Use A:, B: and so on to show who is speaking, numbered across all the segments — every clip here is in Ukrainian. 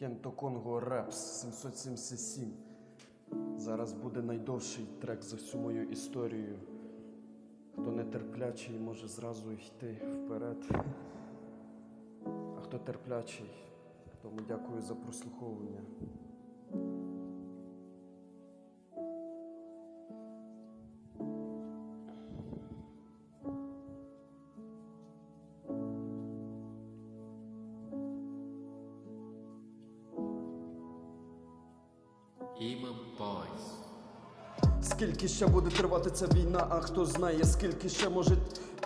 A: Кенто Конго Репс 777. Зараз буде найдовший трек за всю мою історію. Хто нетерплячий, може зразу йти вперед. А хто терплячий, тому дякую за прослуховування.
B: Imam Boys.
A: Скільки ще буде тривати ця війна, а хто знає, скільки ще може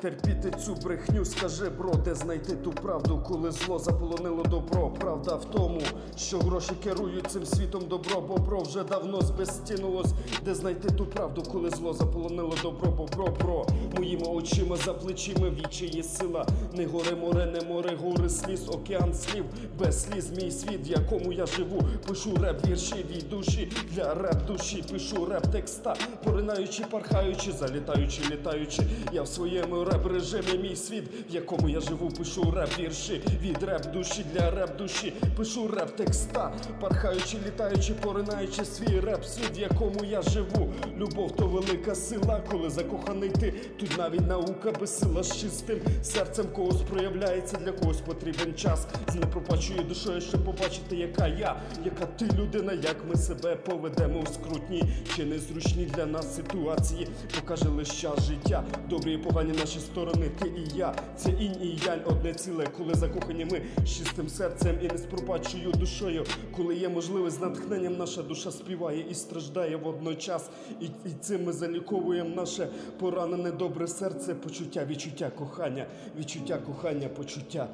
A: терпіти цю брехню, скажи, бро, де знайти ту правду, коли зло заполонило добро. Правда в тому, що гроші керують цим світом добро, бо бро вже давно збезцінилось. Де знайти ту правду, коли зло заполонило добро, бо бро, моїми очима за плечима вічі є сила. Не горе море, не море, гори сліз, океан слів, без сліз, мій світ, в якому я живу. Пишу реп вірші від душі для реп душі, пишу реп текста, поринаючи, пархаючи, залітаючи, літаючи. Я в своєму реп режимі, мій світ, в якому я живу, пишу реп вірші від реп душі для реп душі, пишу реп текста, пархаючи, літаючи, поринаючи свій реп світ, в якому я живу. Любов то велика сила, коли закоханий ти. Тут навіть наука безсила з чистим серцем когось проявляється, для когось потрібен час. З непропачою душою, щоб побачити, яка я, яка ти людина, як ми себе поведемо в скрутні чи незручні для нас ситуації. Покаже лише час життя, добрі і погані наші сторони, ти і я. Це інь і янь одне ціле, коли закохані ми з чистим серцем і не з пропачою душою. Коли є можливість з натхненням, наша душа співає і страждає водночас. І, і цим ми заліковуємо наше поранене добре серце, почуття, відчуття кохання, відчуття кохання, почуття.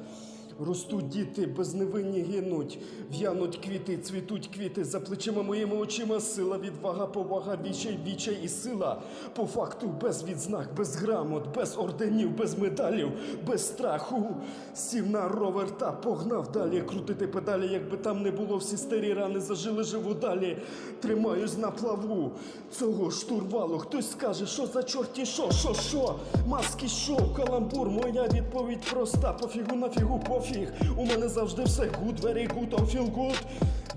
A: Ростуть діти, безневинні гинуть, в'януть квіти, цвітуть квіти, за плечима моїми очима сила, відвага, повага, вічай, вічай і сила. По факту без відзнак, без грамот, без орденів, без медалів, без страху. Сів на ровер та погнав далі, крутити педалі, якби там не було, всі старі рани зажили, живу далі. Тримаюсь на плаву цього штурвалу. Хтось скаже, що за чорті, що, що, що? Маски, що, каламбур, моя відповідь проста. Пофігу на фігу, пофіг. У мене завжди все good, very good, I feel good.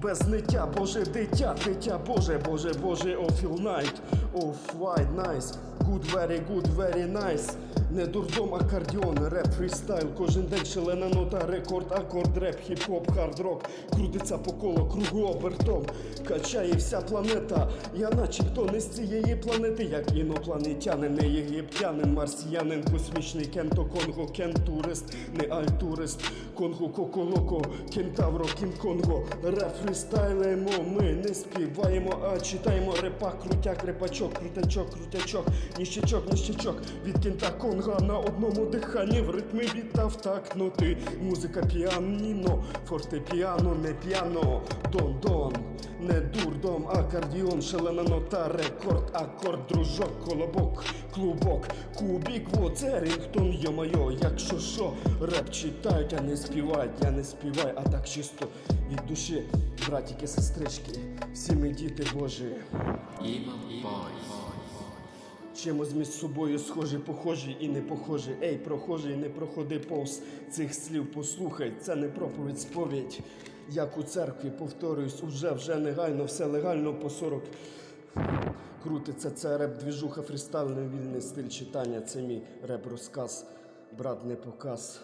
A: Без ниття, Боже, дитя, дитя, Боже, Боже, Боже, all feel night, oh white, nice, good, very good, very nice. Не дурдом, акордіон, реп, фрістайл, кожен день шалена нота, рекорд, акорд, реп, хіп-хоп, хард-рок, крутиться по колу, кругу обертом, качає вся планета. Я начебто не з цієї планети, як інопланетянин, не єгиптянин, марсіянин, космічний кенто, конго, кентурист, не альтурист, конго, коколоко, кентавро, кінг-конго, реп, фрістайлимо, ми не співаємо, а читаємо репа, крутяк, репачок, крутачок, крутячок, ніщачок, ніщачок, від кінта конга на одному диханні в ритмі віддав так ноти. Музика піаніно, фортепіано, не піано, дон-дон, не дурдом, акордіон, шалена нота, рекорд, акорд, дружок, колобок, клубок, кубік, во, це рінгтон, йо-майо, якщо що, реп читають, а не співають, я не співаю, а так чисто від душі, братики, сестрички, всі ми діти Божі. Чимось між собою схожі, похожі і не похожі. Ей, прохожий, не проходи повз цих слів, послухай, це не проповідь, сповідь. Як у церкві, повторююсь, уже вже негайно, все легально по 40. Крутиться це реп, двіжуха, фрістайлний вільний стиль читання. Це мій реп розказ, брат не показ.